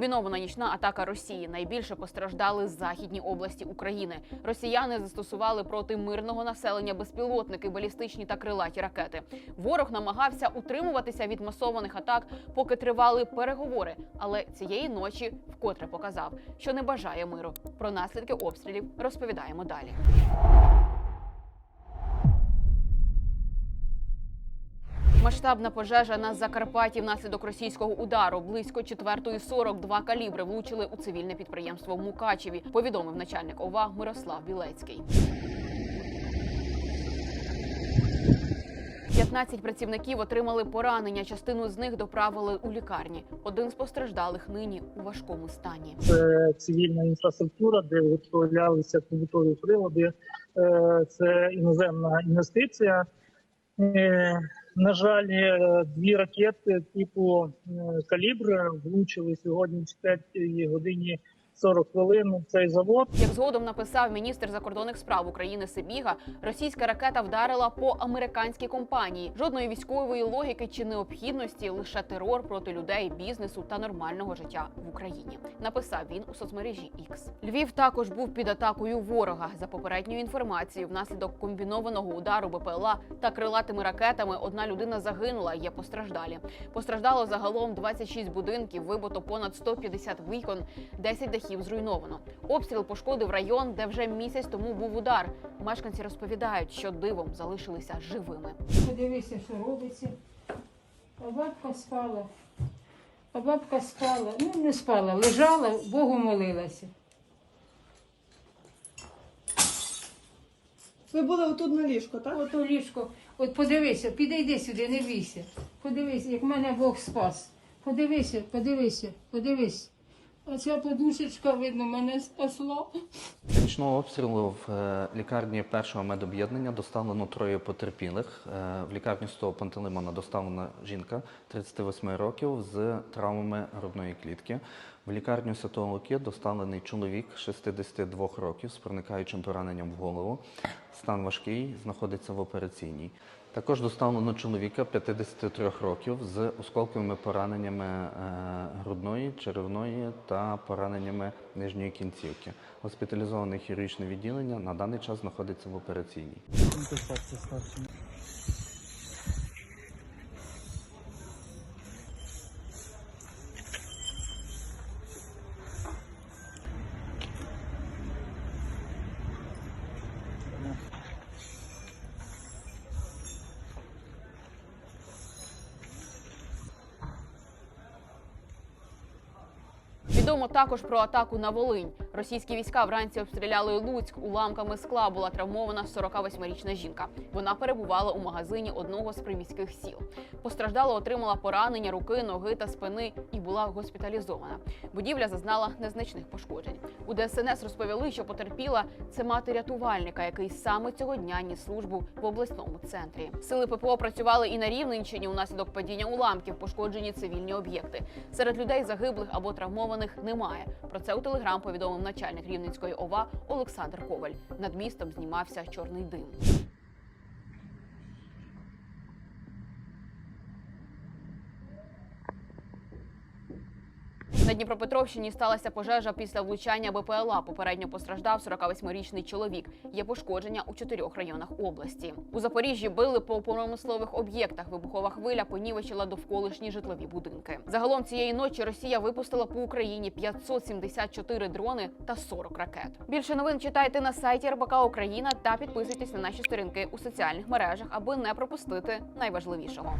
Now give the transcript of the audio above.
Комбінована нічна атака Росії. Найбільше постраждали західні області України. Росіяни застосували проти мирного населення безпілотники, балістичні та крилаті ракети. Ворог намагався утримуватися від масованих атак, поки тривали переговори. Але цієї ночі вкотре показав, що не бажає миру. Про наслідки обстрілів розповідаємо далі. Масштабна пожежа на Закарпатті внаслідок російського удару. Близько 4.40 два калібри влучили у цивільне підприємство в Мукачеві. Повідомив начальник ОВА Мирослав Білецький. 15 працівників отримали поранення. Частину з них доправили у лікарні. Один з постраждалих нині у важкому стані. це цивільна інфраструктура, де виготовлялися побутові прилади. Е, Це іноземна інвестиція. На жаль, е, дві ракети типу е, калібр влучили сьогодні в 5 годині 40 хвилин цей завод. Як згодом написав міністр закордонних справ України Сибіга, російська ракета вдарила по американській компанії. Жодної військової логіки чи необхідності, лише терор проти людей, бізнесу та нормального життя в Україні. Написав він у соцмережі X. Львів також був під атакою ворога. За попередньою інформацією, внаслідок комбінованого удару БПЛА та крилатими ракетами одна людина загинула. Є постраждалі. Постраждало загалом 26 будинків, вибито понад 150 вікон, 10 дахів зруйновано. Обстріл пошкодив район, де вже місяць тому був удар. Мешканці розповідають, що дивом залишилися живими. Подивися, що робиться. А бабка спала. А бабка спала. Ну, не спала, лежала, Богу молилася. Ви були отут на ліжку, так? От у ліжко, от подивися, підійди сюди, не бійся. Подивися, як мене Бог спас. Подивися, подивися, подивись. А ця подушечка, видно, мене спасла. З нічного обстрілу в е, лікарні першого медоб'єднання доставлено троє потерпілих. Е, В лікарню з того Пантелеймона доставлена жінка 38 років з травмами грудної клітки. В лікарню Святого Луки доставлений чоловік 62 років з проникаючим пораненням в голову. Стан важкий, знаходиться в операційній. Також доставлено чоловіка 53 років з осколковими пораненнями е, грудної, черевної та пораненнями нижньої кінцівки. Госпіталізоване хірургічне відділення на даний час знаходиться в операційній. Відомо також про атаку на Волинь. Російські війська вранці обстріляли Луцьк. Уламками скла була травмована 48-річна жінка. Вона перебувала у магазині одного з приміських сіл. Постраждала, отримала поранення руки, ноги та спини і була госпіталізована. Будівля зазнала незначних пошкоджень. У ДСНС розповіли, що потерпіла це мати рятувальника, який саме цього дня ніс службу в обласному центрі. Сили ППО працювали і на Рівненщині. Унаслідок падіння уламків пошкоджені цивільні об'єкти. Серед людей загиблих або травмованих немає. Про це у телеграм повідомив начальник Рівненської ОВА Олександр Коваль. Над містом знімався чорний дим. На Дніпропетровщині сталася пожежа після влучання БПЛА. Попередньо постраждав 48-річний чоловік. Є пошкодження у чотирьох районах області. У Запоріжжі били по промислових об'єктах. Вибухова хвиля понівечила довколишні житлові будинки. Загалом цієї ночі Росія випустила по Україні 574 дрони та 40 ракет. Більше новин читайте на сайті РБК Україна та підписуйтесь на наші сторінки у соціальних мережах, аби не пропустити найважливішого.